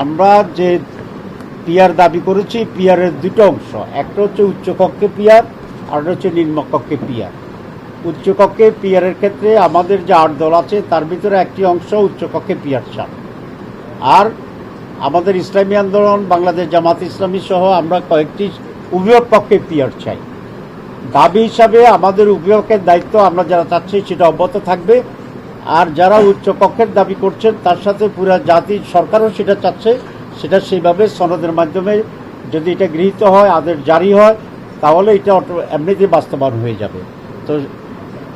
আমরা যে পিয়ার দাবি করেছি পিয়ারের দুটো অংশ। একটা হচ্ছে উচ্চকক্ষে পিয়ার, আর হচ্ছে নিম্নকক্ষে পিয়ার। উচ্চকক্ষে পিয়ারের ক্ষেত্রে আমাদের যে আট দল আছে, তার ভিতরে একটি অংশ উচ্চকক্ষে পিয়ার চান আর আমাদের ইসলামী আন্দোলন, বাংলাদেশ জামাত ইসলামী সহ আমরা কয়েকটি উভয় পক্ষে পিয়ার চাই। দাবি হিসাবে আমাদের উভয়কের দায়িত্ব আমরা যারা চাচ্ছি, সেটা অব্যাহত থাকবে। আর যারা উচ্চ কক্ষের দাবি করছেন, তার সাথে পুরা জাতি সরকারও সেটা চাচ্ছে। সেটা সেইভাবে সনদের মাধ্যমে যদি এটা গৃহীত হয় আদের জারি হয়, তাহলে এটা এমনিতেই বাস্তবায়ন হয়ে যাবে। তো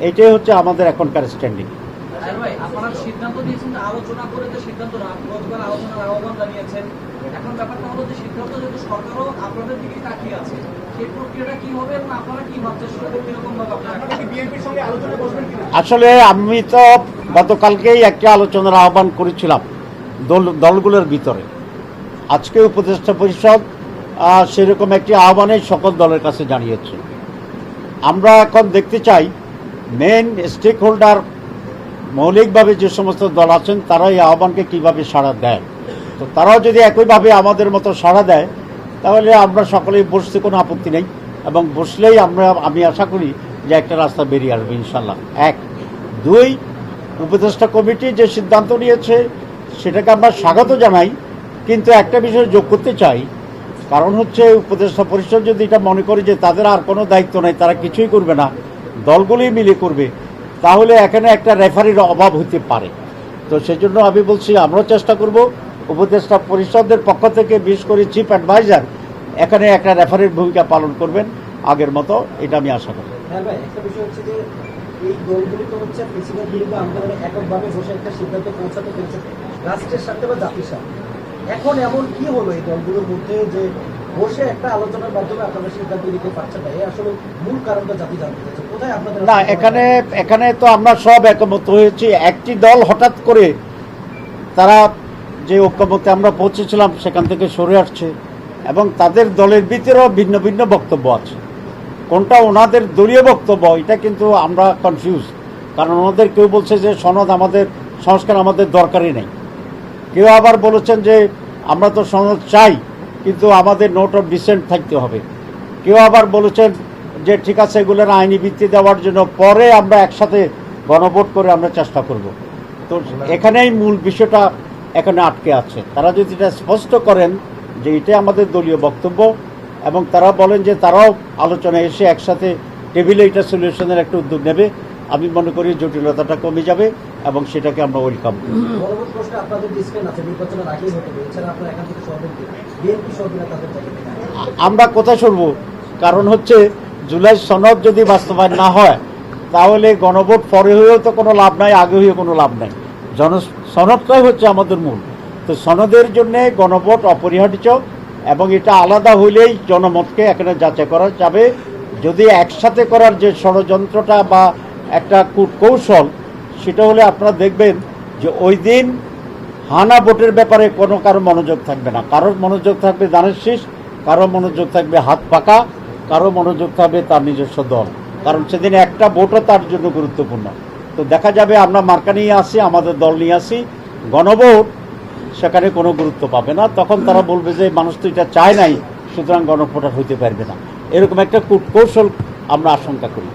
এটাই হচ্ছে আমাদের এখনকার স্ট্যান্ডিং আপনারা সিদ্ধান্ত দিয়েছেন আলোচনা করে যে সিদ্ধান্ত আলোচনার আহ্বান জানিয়েছেন। এখন ব্যাপারটা হলো যে সিদ্ধান্ত যেহেতু সরকারও আপনাদের দিকে তাকিয়ে আছে সেই প্রক্রিয়াটা কি হবে এবং আপনারা কি ভাবছেন সেটা কীরকম ভাবে আপনারা কি বিএনপির সঙ্গে আলোচনা বসবেন আসলে আমি তো গতকালকেই একটা আলোচনার আহ্বান করেছিলাম দল দলগুলোর ভিতরে। আজকে উপদেষ্টা পরিষদ আহ, সেরকম একটি আহ্বানে সকল দলের কাছে জানিয়েছে। আমরা এখন দেখতে চাই মেন স্টেক হোল্ডার মৌলিকভাবে যে সমস্ত দল আছেন তারা এই আহ্বানকে কীভাবে সাড়া দেয়? তো তারাও যদি একইভাবে আমাদের মতো সাড়া দেয়, তাহলে আমরা সকলেই বসতে কোনো আপত্তি নেই এবং বসলেই আমরা, আমি আশা করি যে একটা রাস্তা বেরিয়ে আসবে ইনশাল্লাহ এক। দুই, উপদেষ্টা কমিটি যে সিদ্ধান্ত নিয়েছে, সেটাকে আমরা স্বাগত জানাই, কিন্তু একটা বিষয় যোগ করতে চাই। কারণ হচ্ছে উপদেষ্টা পরিষদ যদি এটা মনে করে যে তাদের আর কোনো দায়িত্ব নেই, তারা কিছুই করবে না দলগুলি মিলে করবে তাহলে এখানে একটা রেফারির অভাব হতে পারে। তো সেজন্য আমি বলছি, আমরাও চেষ্টা করব। উপদেষ্টা পরিষদের পক্ষ থেকে বিশেষ করে চিফ অ্যাডভাইজার এখানে একটা রেফারির ভূমিকা পালন করবেন আগের মতো, এটা আমি আশা করি। হ্যাঁ এখন এমন কি হলো এই দলগুলোর মধ্যে যে বসে একটা আলোচনার মাধ্যমে আপনারা সিদ্ধান্ত নিতে পারছেন না। এই আসলে মূল কারণটা জাতি জানতে চাইছে। কোথায় আপনাদের না এখানে এখানে তো আমরা সব একমত হয়েছি। একটি দল হঠাৎ করে তারা যে ঐক্যমতে আমরা পৌঁছেছিলাম সেখান থেকে সরে আসছে এবং তাদের দলের ভিতরেও ভিন্ন ভিন্ন বক্তব্য আছে। কোনটা ওনাদের দলীয় বক্তব্য এটা কিন্তু আমরা কনফিউজ কারণ ওনাদের কেউ বলছে যে সনদ আমাদের সংস্কার আমাদের দরকারই নেই। কেউ আবার বলেছেন যে আমরা তো সনদ চাই। কিন্তু আমাদের নোট অফ ডিসেন্ট থাকতে হবে। কেউ আবার বলেছেন যে, ঠিক আছে, এগুলোর আইনি ভিত্তি দেওয়ার জন্য পরে আমরা একসাথে গণভোট করে আমরা চেষ্টা করব। তো এখানেই মূল বিষয়টা এখানে আটকে আছে। তারা যদি এটা স্পষ্ট করেন যে এটাই আমাদের দলীয় বক্তব্য এবং তারা বলেন যে তারাও আলোচনায় এসে একসাথে টেবিলে এটা সলিউশনের একটা উদ্যোগ নেবে আমি মনে করি জটিলতাটা কমে যাবে এবং সেটাকে আমরা ওয়েলকাম আমরা কোথায় সরব কারণ হচ্ছে জুলাই সনদ যদি বাস্তবায়ন না হয় তাহলে গণভোট পরে হয়েও তো কোনো লাভ নাই আগে হয়েও কোনো লাভ নাই। জন সনদটাই হচ্ছে আমাদের মূল। তো সনদের জন্যে গণভোট অপরিহার্য এবং এটা আলাদা হইলেই জনমতকে এখানে যাচাই করা যাবে। যদি একসাথে করার যে ষড়যন্ত্রটা বা একটা কূটকৌশল সেটা হলে আপনারা দেখবেন যে ওই দিন হানা ভোটের ব্যাপারে কোনো কারও মনোযোগ থাকবে না। কারোর মনোযোগ থাকবে দানের শীষ, কারও মনোযোগ থাকবে হাত পাকা, কারও মনোযোগ থাকবে তার নিজস্ব দল। কারণ সেদিন একটা ভোটও তার জন্য গুরুত্বপূর্ণ। তো দেখা যাবে আমরা মার্কা নিয়ে আসি, আমাদের দল নিয়ে আসি, গণভোট, সেখানে কোনো গুরুত্ব পাবে না। তখন তারা বলবে যে মানুষ তো এটা চায় নাই, সুতরাং গণভোটার হইতে পারবে না। এরকম একটা কূটকৌশল আমরা আশঙ্কা করি।